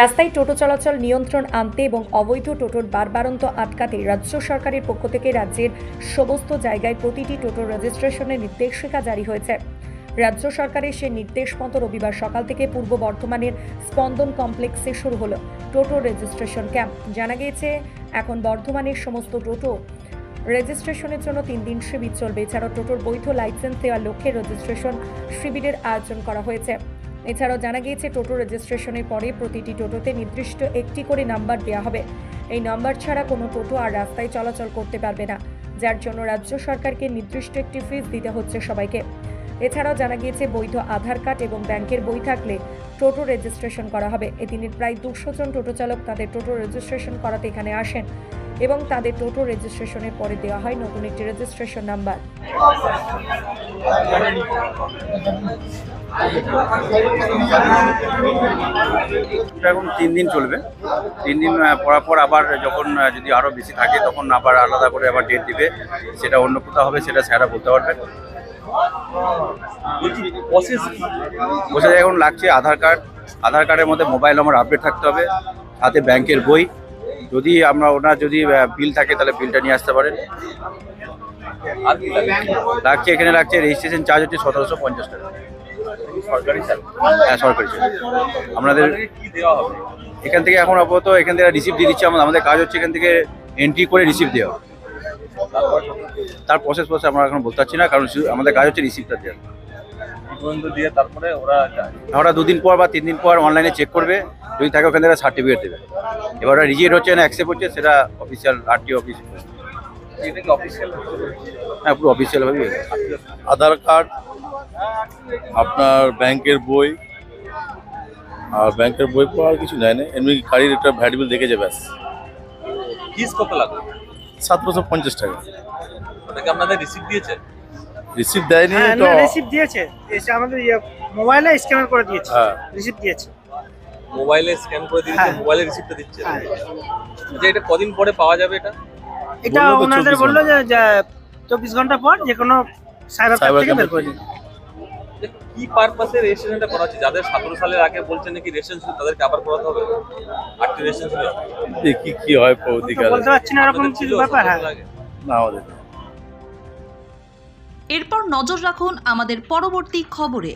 রাস্তায় টোটো চলাচল নিয়ন্ত্রণ আনতে এবং অবৈধ টোটোর বারবারন্ত আটকাতে রাজ্য সরকারের পক্ষ থেকে রাজ্যের সমস্ত জায়গায় প্রতিটি টোটোর রেজিস্ট্রেশনের নির্দেশিকা জারি হয়েছে। রাজ্য সরকারের সেই নির্দেশ মতো রবিবার সকাল থেকে পূর্ব বর্ধমানের স্পন্দন কমপ্লেক্সে শুরু হলো টোটো রেজিস্ট্রেশন ক্যাম্প। জানা গিয়েছে, এখন বর্ধমানের সমস্ত টোটো রেজিস্ট্রেশনের জন্য তিন দিন শিবির চলবে। এছাড়াও টোটোর বৈধ লাইসেন্স দেওয়ার লক্ষ্যে রেজিস্ট্রেশন শিবিরের আয়োজন করা হয়েছে। এছাড়াও জানা গিয়েছে, টোটো রেজিস্ট্রেশনের পরে প্রতিটি টোটোতে নির্দিষ্ট একটি করে নাম্বার দেওয়া হবে। এই নাম্বার ছাড়া কোনো টোটো আর রাস্তায় চলাচল করতে পারবে না, যার জন্য রাজ্য সরকারকে নির্দিষ্ট একটি ফিস দিতে হচ্ছে সবাইকে। এছাড়াও জানা গিয়েছে, বৈধ আধার কার্ড এবং ব্যাংকের বই থাকলে টোটো রেজিস্ট্রেশন করা হবে। এদিনের প্রায় দুশো জন টোটো চালক তাদের টোটো রেজিস্ট্রেশন করাতে এখানে আসেন। এবং তাদের টোটো রেজিস্ট্রেশনের পরে দেওয়া হয় নতুন একটি রেজিস্ট্রেশন নাম্বার। এখন তিন দিন চলবে। তিন দিন পরার পর আবার যখন যদি আরও বেশি থাকে তখন আবার আলাদা করে আবার ডেট দিবে। সেটা অন্য কোথাও হবে সেটা স্যারা বলতে পারবেন প্রসেস বসে এখন লাগছে আধার কার্ড। আধার কার্ডের মধ্যে মোবাইল নম্বর আপডেট থাকতে হবে। সাথে ব্যাংকের বই। যদি আমরা ওনার যদি বিল থাকে তাহলে বিলটা নিয়ে আসতে পারেন? লাগছে এখানে লাগছে রেজিস্ট্রেশন চার্জ হচ্ছে সতেরোশো পঞ্চাশ টাকা। সরকারি হ্যাঁ সরকারি। আপনাদের এখান থেকে এখন আপাতত এখান থেকে রিসিপ্ট দিয়ে দিচ্ছে। আমাদের আমাদের কাজ হচ্ছে এখান থেকে এন্ট্রি করে রিসিপ্ট দেওয়া। তার প্রসেস প্রসেস আমরা এখন বলতে পারছি না কারণ আমাদের কাজ হচ্ছে রিসিপ্টটা দেওয়া। দিয়ে তারপরে ওরা ওরা দুদিন পর বা তিন দিন পর অনলাইনে চেক করবে। যদি থাকে ওখান থেকে সার্টিফিকেট দেবে। এবার রিজেক্ট হচ্ছে না অ্যাকসেপ্ট হচ্ছে সেটা অফিসিয়াল আরটি অফিস অফিসিয়াল হ্যাঁ পুরো অফিসিয়ালভাবে আধার কার্ড আপনার ব্যাংকের বই আর ব্যাংকের বই পর আর কিছু নেয় না এমনি গাড়ির একটা ভ্যাট বিল দেখে যাবে ব্যাস ফিস কত লাগবে সতেরোশো পঞ্চাশ টাকা। ওটাকে আপনাদের রিসিপ্ট দিয়েছে? রিসিপ্ট দেয়নি হ্যাঁ তো। রিসিপ্ট দিয়েছে। এসে আমাদের ইয়ে মোবাইলে স্ক্যান করে দিয়েছে। হ্যাঁ। রিসিপ্ট দিয়েছে। মোবাইলে স্ক্যান করে হ্যাঁ। মোবাইলে রিসিপ্টটা দিচ্ছে। হ্যাঁ। যে এটা কদিন পরে পাওয়া যাবে এটা? এটা ওনাদের বলল যে চব্বিশ ঘণ্টা পর যে কোনো সাইবার ক্যাফ থেকে বের করে দিন। কি পারপাসে রেজিস্ট্রেশনটা করা হচ্ছে? যাদের সতেরো সালের আগে বলছেন নাকি রেজিস্ট্রেশন তাদেরকে আবার করাতে হবে? আটটি রেজিস্ট্রেশন ছিল দেখি কি হয় পরবর্তীকালে? বলতে পারছি না এরকম কিছু ব্যাপার হ্যাঁ। না আমাদের এরপর নজর রাখুন আমাদের পরবর্তী খবরে।